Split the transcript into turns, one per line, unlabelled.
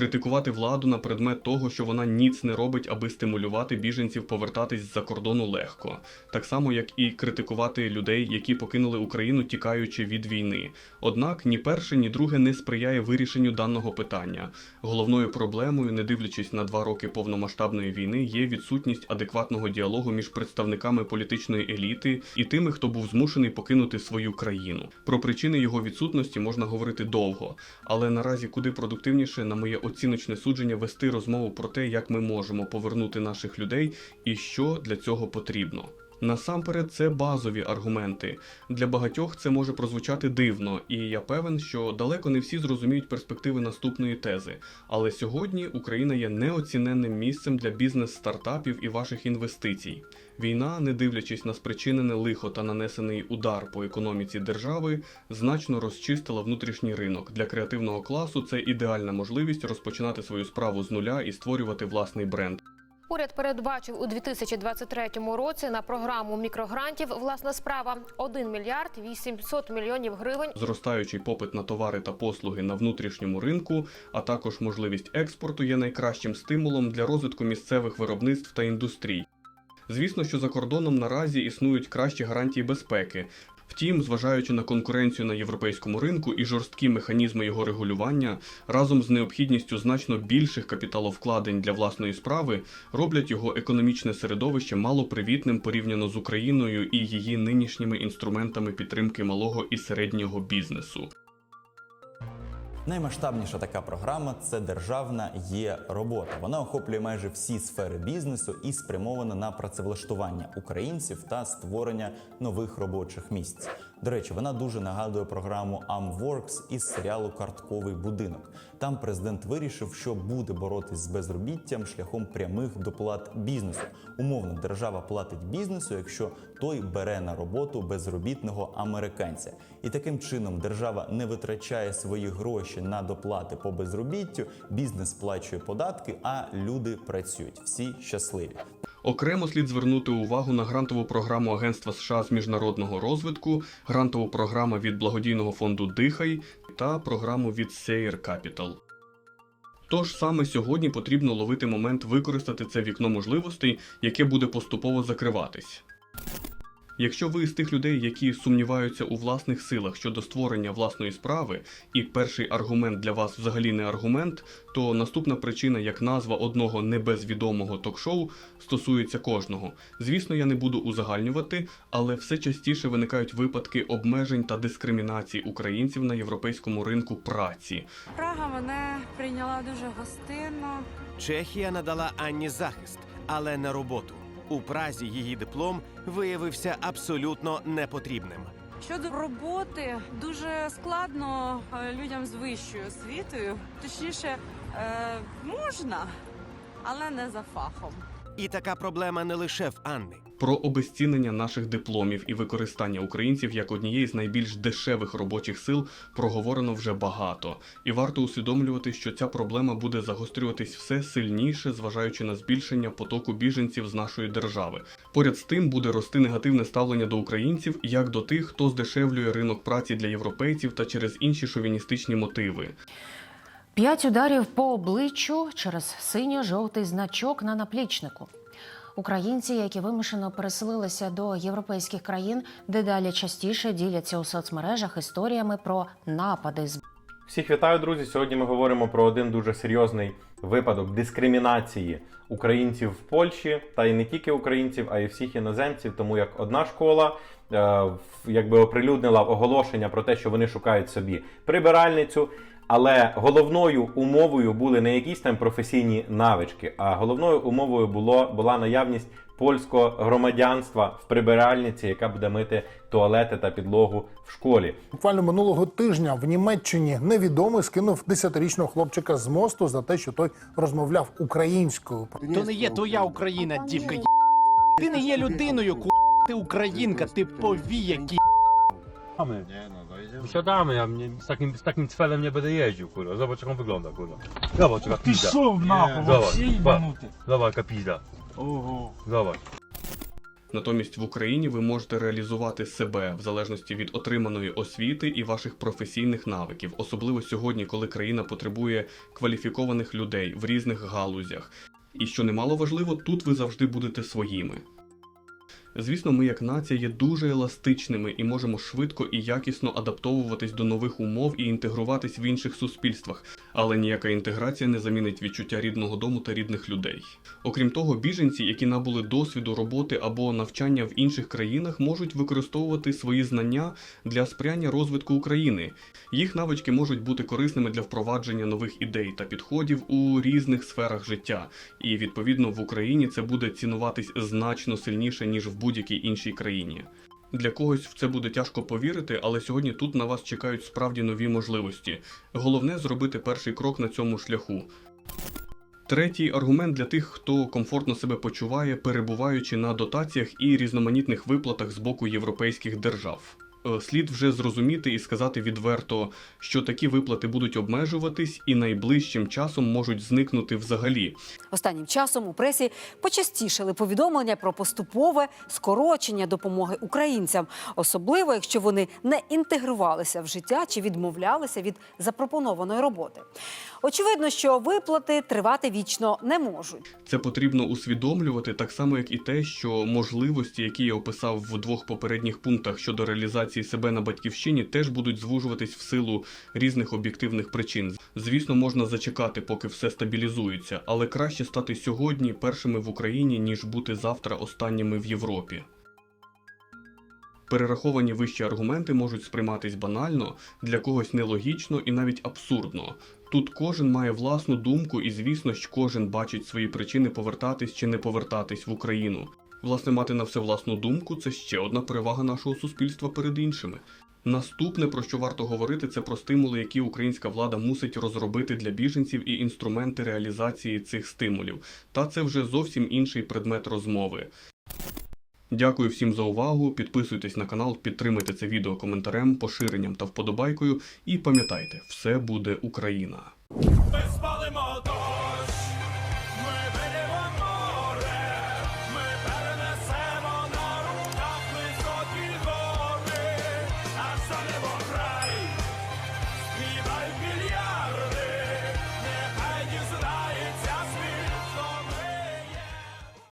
критикувати владу на предмет того, що вона ніц не робить, аби стимулювати біженців повертатись з-за кордону легко, так само як і критикувати людей, які покинули Україну, тікаючи від війни. Однак ні перше, ні друге не сприяє вирішенню даного питання. Головною проблемою, не дивлячись на два роки повномасштабної війни, є відсутність адекватного діалогу між представниками політичної еліти і тими, хто був змушений покинути свою країну. Про причини його відсутності можна говорити довго, але наразі куди продуктивніше, на моє оціночне судження, вести розмову про те, як ми можемо повернути наших людей і що для цього потрібно. Насамперед, це базові аргументи. Для багатьох це може прозвучати дивно, і я певен, що далеко не всі зрозуміють перспективи наступної тези. Але сьогодні Україна є неоціненним місцем для бізнес-стартапів і ваших інвестицій. Війна, не дивлячись на спричинене лихо та нанесений удар по економіці держави, значно розчистила внутрішній ринок. Для креативного класу це ідеальна можливість розпочинати свою справу з нуля і створювати власний бренд.
Уряд передбачив у 2023 році на програму мікрогрантів власна справа 1 мільярд 800 мільйонів гривень.
Зростаючий попит на товари та послуги на внутрішньому ринку, а також можливість експорту є найкращим стимулом для розвитку місцевих виробництв та індустрій. Звісно, що за кордоном наразі існують кращі гарантії безпеки. Втім, зважаючи на конкуренцію на європейському ринку і жорсткі механізми його регулювання, разом з необхідністю значно більших капіталовкладень для власної справи, роблять його економічне середовище малопривітним порівняно з Україною і її нинішніми інструментами підтримки малого і середнього бізнесу.
Наймасштабніша така програма це державна є робота. Вона охоплює майже всі сфери бізнесу і спрямована на працевлаштування українців та створення нових робочих місць. До речі, вона дуже нагадує програму AmWorks із серіалу Картковий будинок. Там президент вирішив, що буде боротись з безробіттям шляхом прямих доплат бізнесу. Умовно, держава платить бізнесу, якщо той бере на роботу безробітного американця. І таким чином держава не витрачає свої гроші на доплати по безробіттю, бізнес сплачує податки, а люди працюють. Всі щасливі.
Окремо слід звернути увагу на грантову програму Агентства США з міжнародного розвитку, грантову програму від благодійного фонду Дихай та програму від Sayer Capital. Тож саме сьогодні потрібно ловити момент використати це вікно можливостей, яке буде поступово закриватись. Якщо ви з тих людей, які сумніваються у власних силах щодо створення власної справи, і перший аргумент для вас взагалі не аргумент, то наступна причина, як назва одного небезвідомого ток-шоу, стосується кожного. Звісно, я не буду узагальнювати, але все частіше виникають випадки обмежень та дискримінації українців на європейському ринку праці.
Прага мене прийняла дуже гостинно.
Чехія надала Анні захист, але не роботу. У Празі її диплом виявився абсолютно непотрібним.
Щодо роботи, дуже складно е, людям з вищою освітою. Точніше, е, можна, але не за фахом.
І така проблема не лише в Анни.
Про обезцінення наших дипломів і використання українців як однієї з найбільш дешевих робочих сил проговорено вже багато, і варто усвідомлювати, що ця проблема буде загострюватись все сильніше, зважаючи на збільшення потоку біженців з нашої держави. Поряд з тим буде рости негативне ставлення до українців як до тих, хто здешевлює ринок праці для європейців та через інші шовіністичні мотиви.
П'ять ударів по обличчю через синьо-жовтий значок на наплічнику. Українці, які вимушено переселилися до європейських країн, дедалі частіше діляться у соцмережах історіями про напади
Всіх вітаю, друзі. Сьогодні ми говоримо про один дуже серйозний випадок дискримінації українців в Польщі, та й не тільки українців, а й всіх іноземців. Тому як одна школа е, якби оприлюднила оголошення про те, що вони шукають собі прибиральницю. Але головною умовою були не якісь там професійні навички, а головною умовою було була наявність польського громадянства в прибиральниці, яка буде мити туалети та підлогу в школі.
Буквально минулого тижня в Німеччині невідомий скинув 10-річного хлопчика з мосту за те, що той розмовляв українською.
То не є твоя Україна, дівка. є**. Ти не є людиною, ку. Ти українка, ти повіякі.
Siadamy. Nie, no dojedziemy. Siadamy, ja mnie, z, takim, z takim cfelem nie będę jeździł, kurwa. Zobacz jak on wygląda, kurwa. Zobacz jaka pizda. Zobacz, pa. Zobacz jaka pizda.
Ого.
Zobacz.
Натомість в Україні ви можете реалізувати себе в залежності від отриманої освіти і ваших професійних навиків, особливо сьогодні, коли країна потребує кваліфікованих людей в різних галузях. І що немало важливо, тут ви завжди будете своїми. Звісно, ми як нація є дуже еластичними і можемо швидко і якісно адаптовуватись до нових умов і інтегруватись в інших суспільствах, але ніяка інтеграція не замінить відчуття рідного дому та рідних людей. Окрім того, біженці, які набули досвіду роботи або навчання в інших країнах, можуть використовувати свої знання для сприяння розвитку України. Їх навички можуть бути корисними для впровадження нових ідей та підходів у різних сферах життя, і відповідно в Україні це буде цінуватись значно сильніше ніж в будь-якій іншій країні. Для когось в це буде тяжко повірити, але сьогодні тут на вас чекають справді нові можливості. Головне зробити перший крок на цьому шляху. Третій аргумент для тих, хто комфортно себе почуває, перебуваючи на дотаціях і різноманітних виплатах з боку європейських держав. Е, Слід вже зрозуміти і сказати відверто, що такі виплати будуть обмежуватись і найближчим часом можуть зникнути взагалі.
Останнім часом у пресі почастішали повідомлення про поступове скорочення допомоги українцям, особливо якщо вони не інтегрувалися в життя чи відмовлялися від запропонованої роботи. Очевидно, що виплати тривати вічно не можуть.
Це потрібно усвідомлювати так само, як і те, що можливості, які я описав в двох попередніх пунктах щодо реалізації себе на батьківщині, теж будуть звужуватись в силу різних об'єктивних причин. Звісно, можна зачекати, поки все стабілізується, але краще стати сьогодні першими в Україні, ніж бути завтра останніми в Європі. Перераховані вищі аргументи можуть сприйматись банально, для когось нелогічно і навіть абсурдно. Тут кожен має власну думку, і звісно ж кожен бачить свої причини повертатись чи не повертатись в Україну. Власне, мати на все власну думку це ще одна перевага нашого суспільства перед іншими. Наступне, про що варто говорити, це про стимули, які українська влада мусить розробити для біженців і інструменти реалізації цих стимулів. Та це вже зовсім інший предмет розмови. Дякую всім за увагу. Підписуйтесь на канал, підтримуйте це відео коментарем, поширенням та вподобайкою. І пам'ятайте, все буде Україна!
Ми спалимо